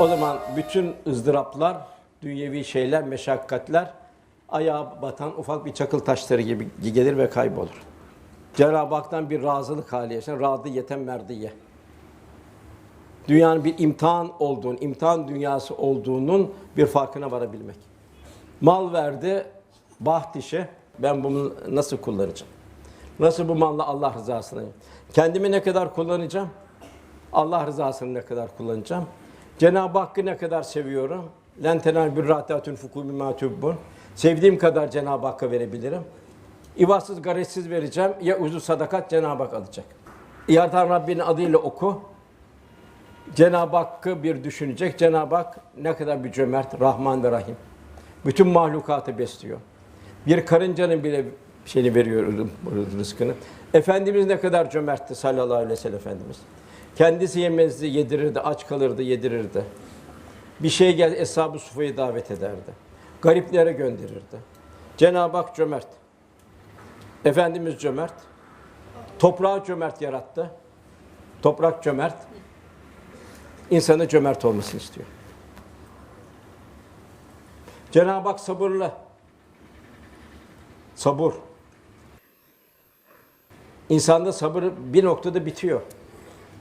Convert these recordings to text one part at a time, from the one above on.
O zaman bütün ızdıraplar, dünyevi şeyler, meşakkatler ayağa batan ufak bir çakıl taşları gibi gelir ve kaybolur. Cenab-ı Hak'tan bir razılık hali yaşar. Radı yeten merdiye. Dünyanın bir imtihan olduğunu, imtihan dünyası olduğunun bir farkına varabilmek. Mal verdi, baht işi. Ben bunu nasıl kullanacağım? Nasıl bu malla Allah rızasına? Kendimi ne kadar kullanacağım? Allah rızasını ne kadar kullanacağım? Cenab-ı Hakk'ı ne kadar seviyorum? Len tenal birrate tunfuku mimma tubbun. Sevdiğim kadar Cenab-ı Hakk'a verebilirim. İvatsız, garetsiz vereceğim. Ya uzu sadakat Cenab-ı Hak alacak. Yaratan Rabbinin adıyla oku. Cenab-ı Hakk'ı bir düşünecek. Cenab-ı Hak ne kadar bir cömert, Rahman ve Rahim. Bütün mahlukatı besliyor. Bir karıncanın bile şeyini veriyor rızkını. Efendimiz ne kadar cömertti sallallahu aleyhi ve sellem Efendimiz. Kendisi yemezdi, yedirirdi, aç kalırdı, yedirirdi. Bir şey gel eshab-ı sufayı davet ederdi. Gariplere gönderirdi. Cenab-ı Hak cömert. Efendimiz cömert. Toprağı cömert yarattı. Toprak cömert. İnsanı cömert olmasını istiyor. Cenab-ı Hak sabırlı. Sabır. İnsanda sabır bir noktada bitiyor.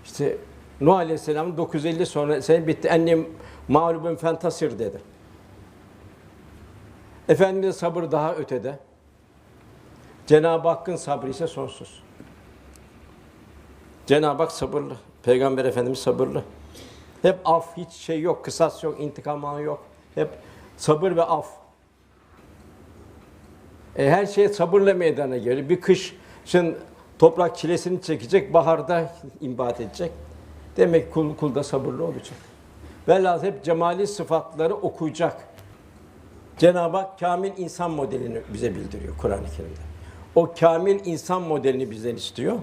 İşte Nuh Aleyhisselam 950 sonra sen bitti. Annem mağlubun fentasir dedi. Efendimiz sabır daha ötede. Cenab-ı Hakk'ın sabrı ise sonsuz. Cenab-ı Hak sabırlı. Peygamber Efendimiz sabırlı. Hep af, hiç şey yok, kısas yok, intikam anı yok. Hep sabır ve af. E, her şey sabırla meydana gelir. Bir kışın toprak çilesini çekecek, baharda imbat edecek. Demek kul kulda sabırlı olacak. Velhâsıl hep cemali sıfatları okuyacak. Cenab-ı Hak kamil insan modelini bize bildiriyor Kur'an-ı Kerim'de. O kamil insan modelini bizden istiyor.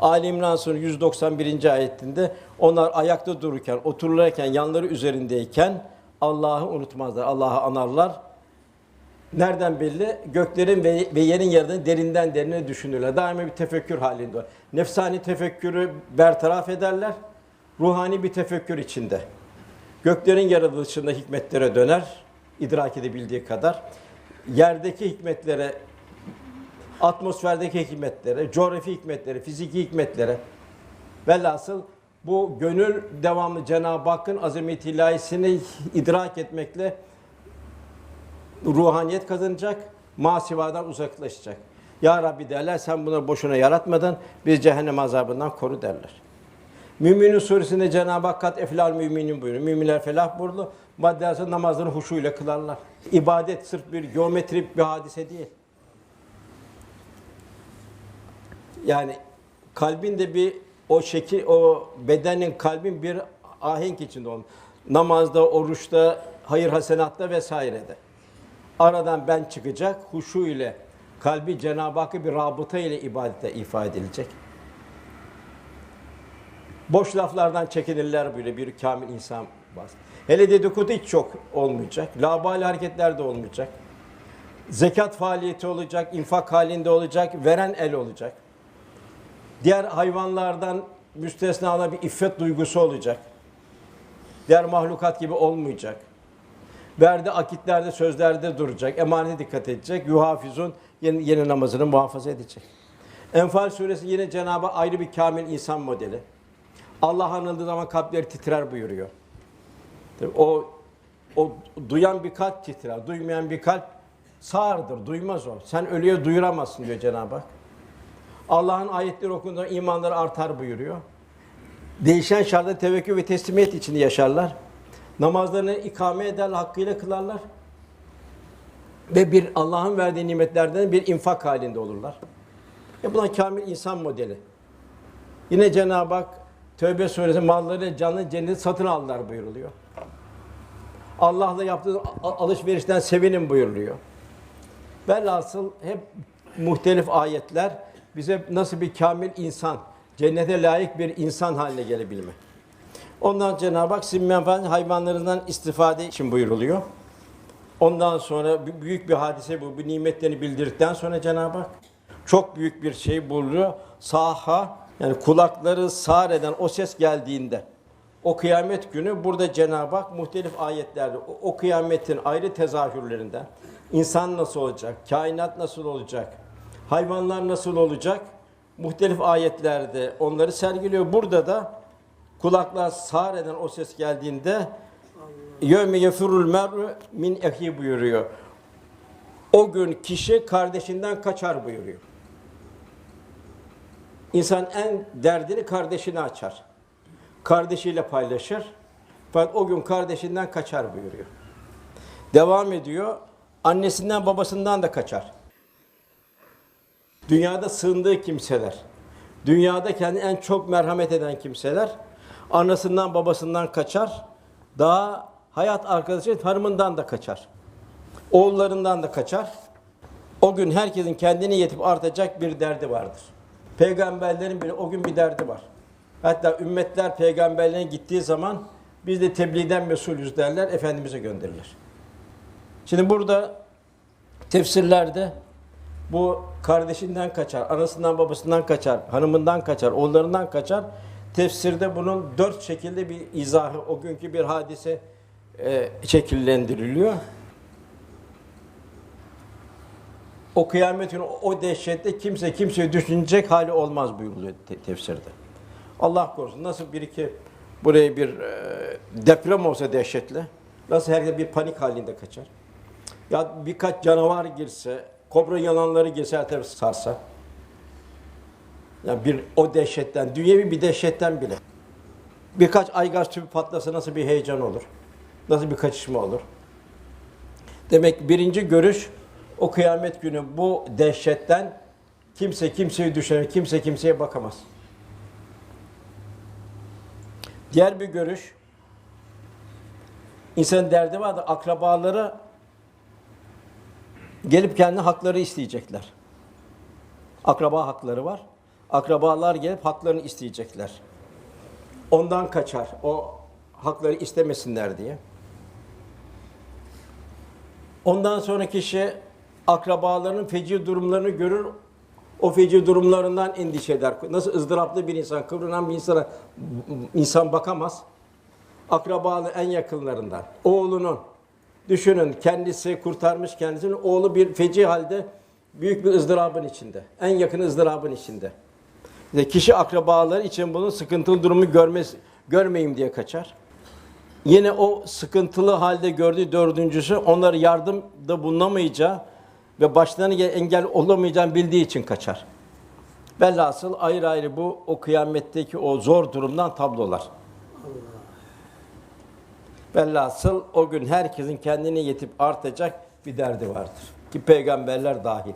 Ali İmran Suresi 191. ayetinde onlar ayakta dururken, otururken, yanları üzerindeyken Allah'ı unutmazlar, Allah'ı anarlar. Nereden belli? Göklerin ve, ve yerin yerini derinden derine düşünürler. Daima bir tefekkür halinde. Nefsani tefekkürü bertaraf ederler. Ruhani bir tefekkür içinde. Göklerin yaratılışında hikmetlere döner, idrak edebildiği kadar. Yerdeki hikmetlere, atmosferdeki hikmetlere, coğrafi hikmetlere, fiziki hikmetlere velhasıl bu gönül devamlı Cenab-ı Hakk'ın azamet ilahisini idrak etmekle ruhaniyet kazanacak, masivadan uzaklaşacak. Ya Rabbi derler sen bunu boşuna yaratmadın, biz cehennem azabından koru derler. Müminin suresinde Cenab-ı Hak kat eflal müminin buyuruyor. Müminler felah buyurdu. Maddesi namazlarını huşuyla kılarlar. İbadet sırf bir geometrik bir hadise değil. Yani kalbin de bir o şekil, o bedenin kalbin bir ahenk içinde olmalı. Namazda, oruçta, hayır hasenatta vesairede. Aradan ben çıkacak, huşu ile kalbi Cenab-ı Hakk'ı bir rabıta ile ibadete ifade edilecek. Boş laflardan çekinirler böyle bir kamil insan bas. Hele dedikodu hiç çok olmayacak. Labali hareketler de olmayacak. Zekat faaliyeti olacak, infak halinde olacak, veren el olacak. Diğer hayvanlardan müstesna bir iffet duygusu olacak. Diğer mahlukat gibi olmayacak. Verdi akitlerde, sözlerde duracak. Emanete dikkat edecek. Yuhafizun yeni, yeni namazını muhafaza edecek. Enfal suresi yine Cenab-ı ayrı bir kamil insan modeli. Allah anıldığı zaman kalpleri titrer buyuruyor. O o duyan bir kalp titrer, duymayan bir kalp sağırdır, duymaz o. Sen ölüye duyuramazsın diyor Cenab-ı Hak. Allah'ın ayetleri okunduğunda imanları artar buyuruyor. Değişen şartta tevekkül ve teslimiyet içinde yaşarlar. Namazlarını ikame eder, hakkıyla kılarlar. Ve bir Allah'ın verdiği nimetlerden bir infak halinde olurlar. E buna kamil insan modeli. Yine Cenab-ı Hak Tövbe suresi malları canlı cennet satın aldılar buyuruluyor. Allah'la yaptığı alışverişten sevinin buyuruluyor. Velhasıl hep muhtelif ayetler bize nasıl bir kamil insan, cennete layık bir insan haline gelebilme. Ondan Cenab-ı Hak sizin menfaat hayvanlarından istifade için buyuruluyor. Ondan sonra büyük bir hadise bu. Bu nimetlerini bildirdikten sonra Cenab-ı Hak çok büyük bir şey buluyor. Saha yani kulakları sağır eden o ses geldiğinde O kıyamet günü burada Cenab-ı Hak muhtelif ayetlerde o, o kıyametin ayrı tezahürlerinden insan nasıl olacak, kainat nasıl olacak, hayvanlar nasıl olacak muhtelif ayetlerde onları sergiliyor. Burada da kulaklar sağır eden o ses geldiğinde yevme yefirul mer'u min ehi buyuruyor. O gün kişi kardeşinden kaçar buyuruyor. İnsan en derdini kardeşine açar. Kardeşiyle paylaşır. Fakat o gün kardeşinden kaçar buyuruyor. Devam ediyor. Annesinden babasından da kaçar. Dünyada sığındığı kimseler, dünyada kendine en çok merhamet eden kimseler, anasından babasından kaçar, daha hayat arkadaşı hanımından da kaçar. Oğullarından da kaçar. O gün herkesin kendini yetip artacak bir derdi vardır. Peygamberlerin bile o gün bir derdi var. Hatta ümmetler peygamberlerine gittiği zaman biz de tebliğden mesulüz derler, Efendimiz'e gönderilir. Şimdi burada tefsirlerde bu kardeşinden kaçar, anasından babasından kaçar, hanımından kaçar, oğullarından kaçar. Tefsirde bunun dört şekilde bir izahı, o günkü bir hadise e, şekillendiriliyor. O kıyamet günü o dehşette kimse kimseyi düşünecek hali olmaz buyuruluyor te- tefsirde. Allah korusun nasıl bir iki buraya bir e, deprem olsa dehşetle nasıl herkes bir panik halinde kaçar. Ya birkaç canavar girse, kobra yalanları girse her tarafı sarsa. Ya bir o dehşetten, dünyevi bir dehşetten bile. Birkaç aygaz tüpü patlasa nasıl bir heyecan olur? Nasıl bir kaçışma olur? Demek birinci görüş o kıyamet günü bu dehşetten kimse kimseyi düşünür, kimse kimseye bakamaz. Diğer bir görüş insan derdi var da akrabaları gelip kendi hakları isteyecekler. Akraba hakları var. Akrabalar gelip haklarını isteyecekler. Ondan kaçar. O hakları istemesinler diye. Ondan sonra kişi akrabalarının feci durumlarını görür. O feci durumlarından endişe eder. Nasıl ızdıraplı bir insan, kıvranan bir insana insan bakamaz. Akrabalı en yakınlarından, oğlunun, düşünün kendisi kurtarmış kendisini, oğlu bir feci halde büyük bir ızdırabın içinde. En yakın ızdırabın içinde. İşte kişi akrabaları için bunun sıkıntılı durumu görmez, görmeyeyim diye kaçar. Yine o sıkıntılı halde gördüğü dördüncüsü onları yardımda bulunamayacağı ve başlarına engel olamayacağını bildiği için kaçar. Velhasıl ayrı ayrı bu o kıyametteki o zor durumdan tablolar. Velhasıl o gün herkesin kendine yetip artacak bir derdi vardır. Ki peygamberler dahil.